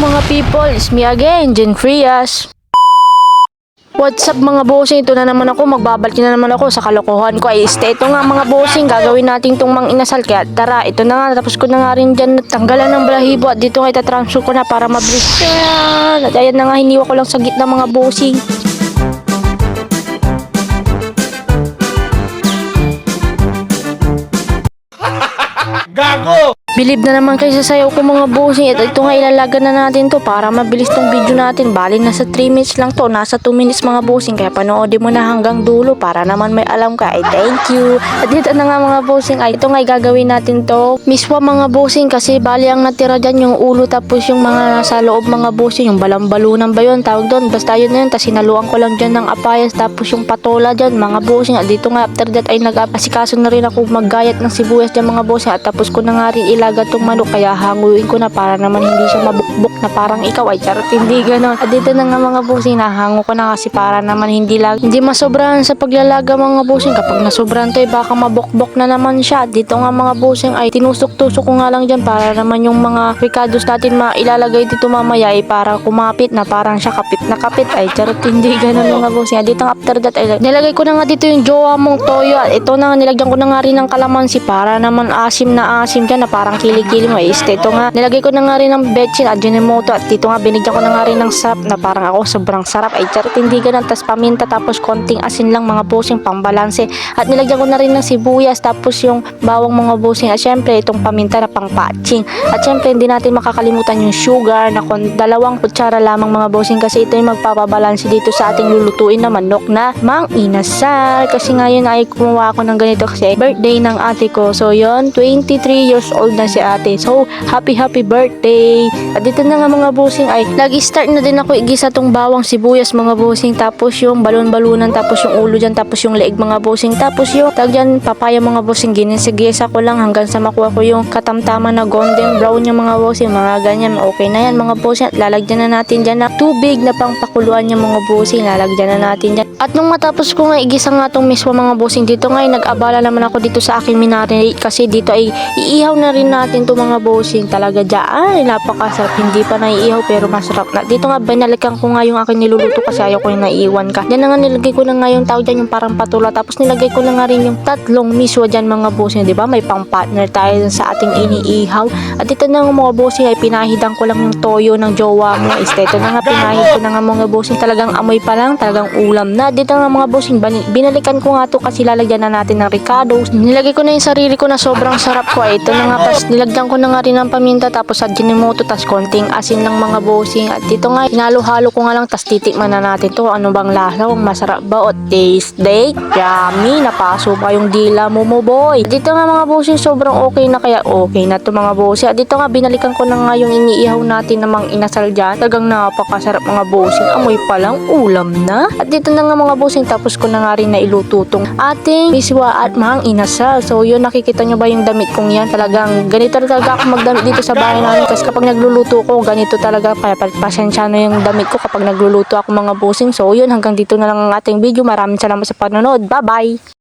mga people, it's me again, Jen Frias. What's up mga bossing? Ito na naman ako, magbabalik na naman ako sa kalokohan ko. Ay, este, ito nga mga bossing, gagawin natin itong mang inasal. Kaya tara, ito na nga, tapos ko na nga rin dyan tanggalan ng balahibo at dito nga itatransfer ko na para mabilis. Ayan, at ayan na nga, hiniwa ko lang sa gitna mga bossing. Gago! Bilib na naman kayo sa sayaw ko mga bossing. Ito, ito nga ilalagan na natin to para mabilis tong video natin. Bali nasa 3 minutes lang to. Nasa 2 minutes mga bossing. Kaya panoodin mo na hanggang dulo para naman may alam ka. Ay thank you. At dito na nga mga bossing. Ay ito nga gagawin natin to. Miswa mga bossing kasi bali ang natira dyan yung ulo tapos yung mga nasa loob mga bossing. Yung balambalunan ba yun? Tawag doon. Basta yun na yun. Tapos sinaluan ko lang dyan ng apayas tapos yung patola dyan mga bossing. At dito nga after that ay nag-asikaso na rin ako maggayat ng sibuyas dyan mga bossing. At tapos ko na nga rin ilaga tong manok kaya hanguin ko na para naman hindi siya mabukbok na parang ikaw ay charot hindi ganon. At dito na nga mga bossing nahango ko na kasi para naman hindi lang hindi masobrahan sa paglalaga mga bossing kapag nasobrahan to ay baka mabukbok na naman siya. Dito nga mga bossing ay tinusok-tusok ko nga lang dyan para naman yung mga ricados natin mailalagay dito mamaya ay para kumapit na parang siya kapit na kapit ay charot hindi ganon mga bossing. At dito after that ay nilagay ko na nga dito yung jowa mong toyo at ito na nilagyan ko na nga rin ng kalamansi para naman asim na asim dyan na parang kilikili mo is ito nga nilagay ko na nga rin ng betchin Ajinomoto at dito nga binigyan ko na nga rin ng sarap na parang ako sobrang sarap. Ay charot hindi ganun. Tas paminta tapos konting asin lang mga bossing pangbalanse at nilagyan ko na rin ng sibuyas tapos yung bawang mga bossing at syempre itong paminta na pang patching. At syempre hindi natin makakalimutan yung sugar na kon dalawang kutsara lamang mga bossing kasi ito yung magpapabalanse dito sa ating lulutuin na manok na mang inasal. Kasi ngayon ay kumuha ako ng ganito kasi birthday ng ate ko. So yon 23 years old na si ate. So happy happy birthday. At dito na nga mga bossing ay nag-start na din ako igisa tong bawang sibuyas mga bossing tapos yung balon-balunan tapos yung ulo dyan tapos yung leeg mga bossing tapos yung tag dyan papaya mga bossing ginisagisa ko lang hanggang sa makuha ko yung katamtaman na golden brown yung mga bossing mga ganyan okay na yan mga bossing at lalagyan na natin dyan na tubig na pang pakuluan yung mga bossing lalagyan na natin dyan at nung matapos ko nga igisa nga tong mismo mga bossing dito nga ay nag-abala naman ako dito sa aking minarinate kasi dito ay iihaw na rin natin to mga bossing. Talaga dyan napakasarap. Hindi pa naiihaw pero masarap na. Dito nga binalikan ko nga yung aking niluluto kasi ayaw ko yung naiiwan ka. Yan na nga nilagay ko na nga yung tawag dyan yung parang patula. Tapos nilagay ko na nga rin yung tatlong miswa dyan mga bossing di ba? May pang partner tayo sa ating iniihaw. At dito na nga mga bossing ay pinahidan ko lang yung toyo ng jowa mo. Ito na nga pinahid ko na nga mga bossing. Talagang amoy pa lang talagang ulam na dito nga mga bossing binalikan ko nga to kasi lalagyan na natin ng ricados. Nilagay ko na yung sarili ko na sobrang sarap ko. Ay ito na nga pas nilagyan ko na nga rin ng paminta tapos sa jinimoto tas konting asin ng mga bossing. At dito nga hinalo-halo ko nga lang tas titikman na natin to ano bang kung masarap ba o taste date yummy napaso pa yung dila mo mo boy. Dito nga mga bossing sobrang okay na kaya okay na to mga bossing at dito nga binalikan ko na nga yung iniihaw natin namang inasal dyan. Talagang napakasarap mga bossing amoy pa lang ulam na. At dito na nga mga bossing tapos ko na nga rin na iluto tong ating miswa at mang inasal. So yun nakikita nyo ba yung damit kong yan? Talagang ganito talaga ako magdamit dito sa bahay namin. Kasi kapag nagluluto ko ganito talaga pa- pasensya na yung damit ko kapag nagluluto ako mga bossing. So yun hanggang dito na lang ang ating video. Maraming salamat sa panonood. Bye bye